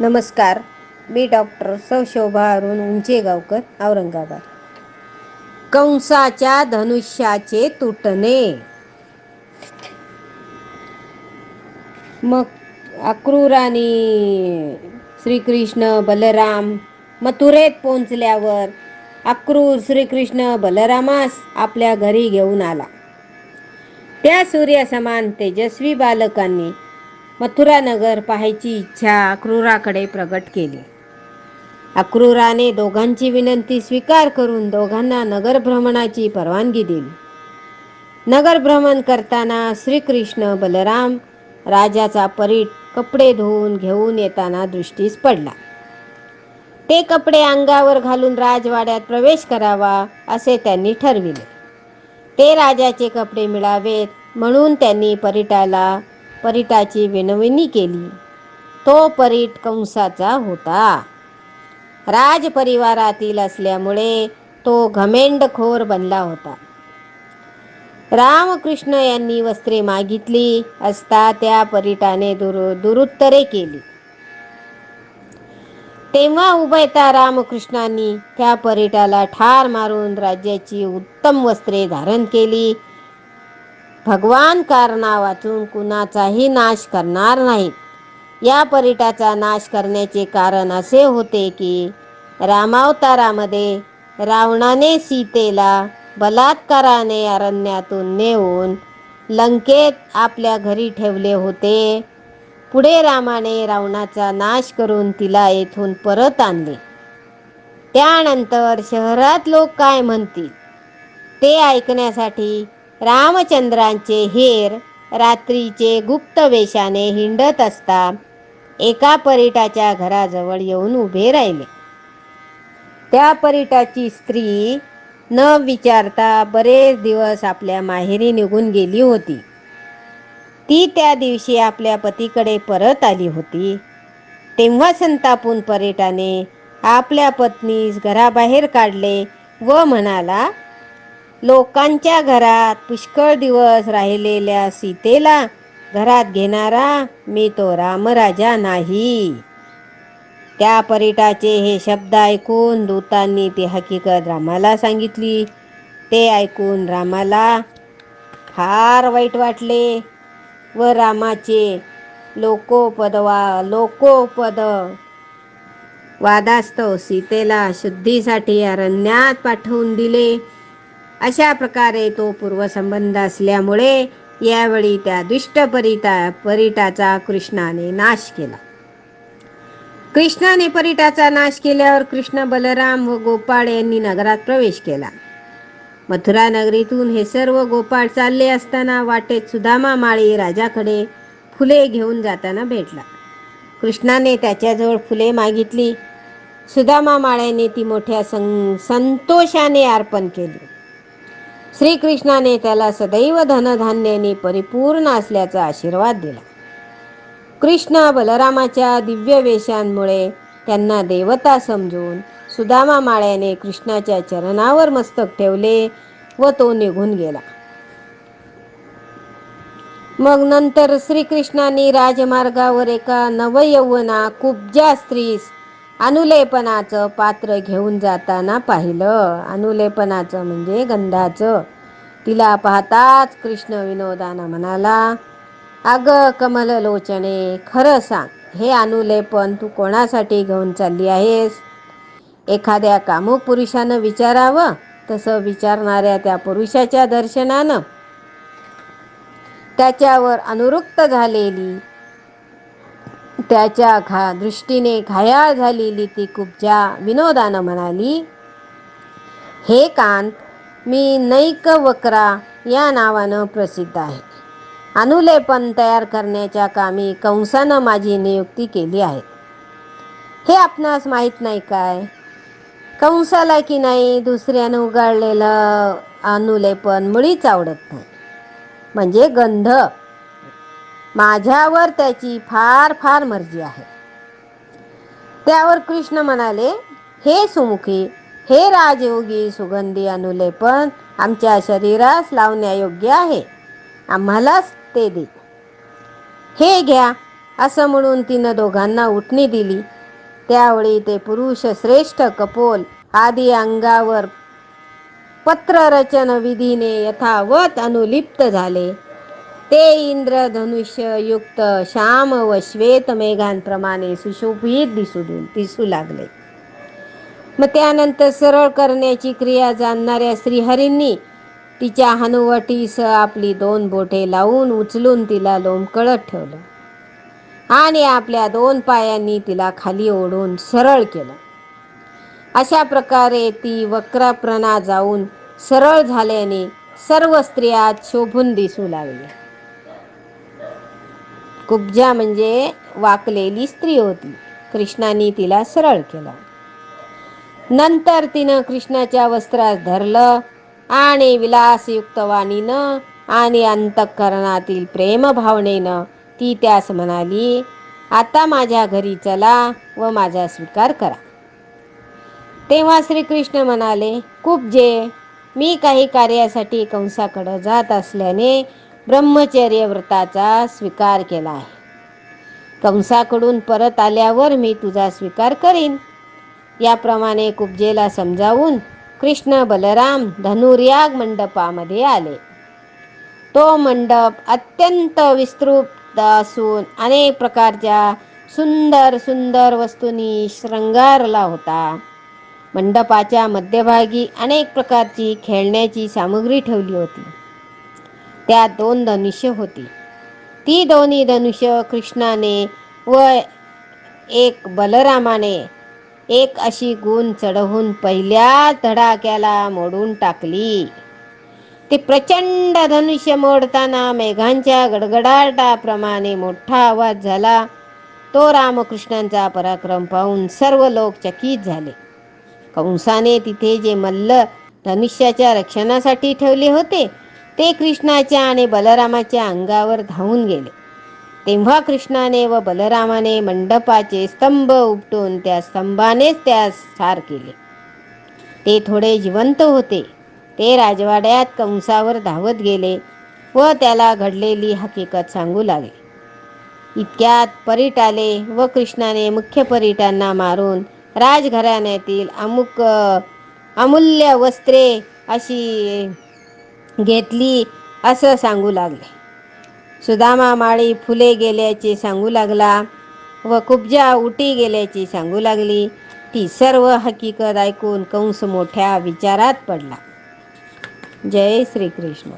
नमस्कार. मी डॉक्टर सौशोभा अरुण उंचेगावकर औरंगाबाद. कंसाच्या धनुष्याचे तुटणे. मग अक्रूराने श्रीकृष्ण बलराम मथुरेत पोहोचल्यावर अक्रूर श्रीकृष्ण बलरामास आपल्या घरी घेऊन आला. त्या सूर्यसमान तेजस्वी बालकांनी मथुरानगर पाहायची इच्छा अक्रूराकडे प्रगट केली. अक्रूराने दोघांची विनंती स्वीकार करून दोघांना नगर भ्रमणाची परवानगी दिली. नगर भ्रमण करताना श्रीकृष्ण बलराम राजाचा परीट कपडे धुवून घेऊन येताना दृष्टीस पडला. ते कपडे अंगावर घालून राजवाड्यात प्रवेश करावा असे त्यांनी ठरविले. ते राजाचे कपडे मिळावेत म्हणून त्यांनी परीटाला परीटाची विनवणी केली. तो परीट कंसाचा होता. राजपरिवारातील असल्यामुळे तो घमेंडखोर बनला होता. रामकृष्ण यांनी वस्त्रे मागितली असता त्या परीटाने दुरु दुरुत्तरे केली. तेव्हा उभयता रामकृष्णांनी त्या परीटाला ठार मारून राज्याची उत्तम वस्त्रे धारण केली. भगवान कारणा वाचून कुणाचाही नाश करणार नाहीत या परीटाचा नाश करण्याचे कारण असे होते की रामावतारामध्ये रावणाने सीतेला बलात्काराने अरण्यातून नेऊन लंकेत आपल्या घरी ठेवले होते. पुढे रामाने रावणाचा नाश करून तिला येथून परत आणले. त्यानंतर शहरात लोक काय म्हणतील? ते ऐकण्यासाठी रामचंद्रांचे हेर रात्रीचे गुप्त वेशाने हिंडत असता एका परिटाच्या घराजवळ येऊन उभे राहिले. त्या परिटाची स्त्री न विचारता बरेच दिवस आपल्या माहेरी निघून गेली होती. ती त्या दिवशी आपल्या पतीकडे परत आली होती. तेव्हा संतापून परेटाने आपल्या पत्नीस घराबाहेर काढले व म्हणाला लोकांच्या घरात पुष्कळ दिवस राहिलेल्या सीतेला घरात घेणारा मी तो रामराजा नाही. त्या परिटाचे हे शब्द ऐकून दूतांनी ती हकीकत रामाला सांगितली. ते ऐकून रामाला फार वाईट वाटले व रामाचे लोकोपद वा लोकोपद वादास्तव सीतेला शुद्धीसाठी अरण्यात पाठवून दिले. अशा प्रकारे तो पूर्वसंबंध असल्यामुळे यावेळी त्या दुष्ट परिता परिटाचा कृष्णाने नाश केला. कृष्णाने परिटाचा नाश केल्यावर कृष्ण बलराम व गोपाळ यांनी नगरात प्रवेश केला. मथुरा नगरीतून हे सर्व गोपाळ चालले असताना वाटेत सुदामा माळी राजाकडे फुले घेऊन जाताना भेटला. कृष्णाने त्याच्याजवळ फुले मागितली. सुदामा माळ्याने ती मोठ्या सं संतोषाने अर्पण केली. श्रीकृष्णाने त्याला सदैव धनधान्याने परिपूर्ण असल्याचा आशीर्वाद दिला. कृष्ण बलरामाच्या दिव्य वेशांमुळे त्यांना देवता समजून सुदामा माळ्याने कृष्णाच्या चरणावर मस्तक ठेवले व तो निघून गेला. मग नंतर श्रीकृष्णाने राजमार्गावर एका नवयौवना कुब्जा स्त्रीस अनुलेपनाचं पात्र घेऊन जाताना पाहिलं. अनुलेपनाचं म्हणजे गंधाचं. तिला पाहताच कृष्ण विनोदानं म्हणाला अग कमललोचने खरं सांग हे अनुलेपन तू कोणासाठी घेऊन चालली आहेस? एखाद्या कामुक पुरुषानं विचारावं तसं विचारणाऱ्या त्या पुरुषाच्या दर्शनानं. त्याच्यावर अनुरुक्त झालेली त्याच्या घा दृष्टीने घायाळ झालेली ती कुब्जा विनोदानं म्हणाली हे कांत मी नैक वक्रा या नावानं प्रसिद्ध आहे. अनुलेपन तयार करण्याच्या कामी कंसानं माझी नियुक्ती केली आहे. हे आपणास माहीत नाही काय? कंसाला की नाही दुसऱ्यानं उगाळलेलं अनुलेपन मुळीच आवडत नाही. म्हणजे गंध. माझ्यावर त्याची फार फार मर्जी आहे. त्यावर कृष्ण म्हणाले हे सुमुखी हे राजयोगी सुगंधी अनुलेपन आमच्या शरीरास लावण्यायोग्य आहे. आम्हालाच ते दे. हे घ्या. असं म्हणून तिनं दोघांना उठणी दिली. त्यावेळी ते पुरुष श्रेष्ठ कपोल आदी अंगावर पत्ररचन विधीने यथावत अनुलिप्त झाले. ते इंद्रधनुष्य युक्त श्याम व श्वेत मेघांप्रमाणे सुशोभित दिसू दिसू लागले. मग त्यानंतर सरळ करण्याची क्रिया जाणणाऱ्या श्रीहरींनी तिच्या हनुवटीस आपली दोन बोटे लावून उचलून तिला लोंबकळत ठेवलं आणि आपल्या दोन पायांनी तिला खाली ओढून सरळ केलं. अशा प्रकारे ती वक्रप्रणा जाऊन सरळ झाल्याने सर्व स्त्रियात शोभून दिसू लागल्या. कुब्जा म्हणजे वाकलेली स्त्री होती. कृष्णाने तिला सरळ केलं. नंतर तिनं कृष्णाच्या वस्त्रात धरलं आणि विलासयुक्त वाणीनं आणि अंतःकरणातील प्रेमभावनेनं ती त्यास म्हणाली आता माझ्या घरी चला व माझा स्वीकार करा. तेव्हा श्रीकृष्ण म्हणाले कुब्जे मी काही कार्यासाठी कंसाकडं जात असल्याने ब्रह्मचर्य व्रताचा स्वीकार केला आहे. कंसाकडून परत आल्यावर मी तुझा स्वीकार करीन. याप्रमाणे कुब्जेला समजावून कृष्ण बलराम धनुर्याग मंडपामध्ये आले. तो मंडप अत्यंत विस्तृत असून अनेक प्रकारच्या सुंदर सुंदर वस्तूंनी श्रंगारला होता. मंडपाच्या मध्यभागी अनेक प्रकारची खेळण्याची सामग्री ठेवली होती. त्यात दोन धनुष्य होती. ती दोन्ही धनुष्य कृष्णाने व एक बलरामाने एक अशी गुण चढवून पहिल्या धडाक्याला मोडून टाकली. ते प्रचंड धनुष्य मोडताना मेघांच्या गडगडाटाप्रमाणे मोठा आवाज झाला. तो रामकृष्णांचा पराक्रम पाहून सर्व लोक चकित झाले. कंसाने तिथे जे मल्ल धनुष्याच्या रक्षणासाठी ठेवले होते ते कृष्णाच्या आणि बलरामाच्या अंगावर धावून गेले. तेव्हा कृष्णाने व बलरामाने मंडपाचे स्तंभ उपटून त्या स्तंभानेच त्यास ठार केले. ते थोडे जिवंत होते. ते राजवाड्यात कंसावर धावत गेले व त्याला घडलेली हकीकत सांगू लागले. इतक्यात परीट आले व कृष्णाने मुख्य परीटांना मारून राजघराण्यातील अमुक अमूल्य वस्त्रे अशी घेतली असं सांगू लागले. सुदामा माळी फुले गेल्याचे सांगू लागला व कुब्जा उटी गेल्याची सांगू लागली. ती सर्व हकीकत ऐकून कंस मोठ्या विचारात पडला. जय श्रीकृष्ण.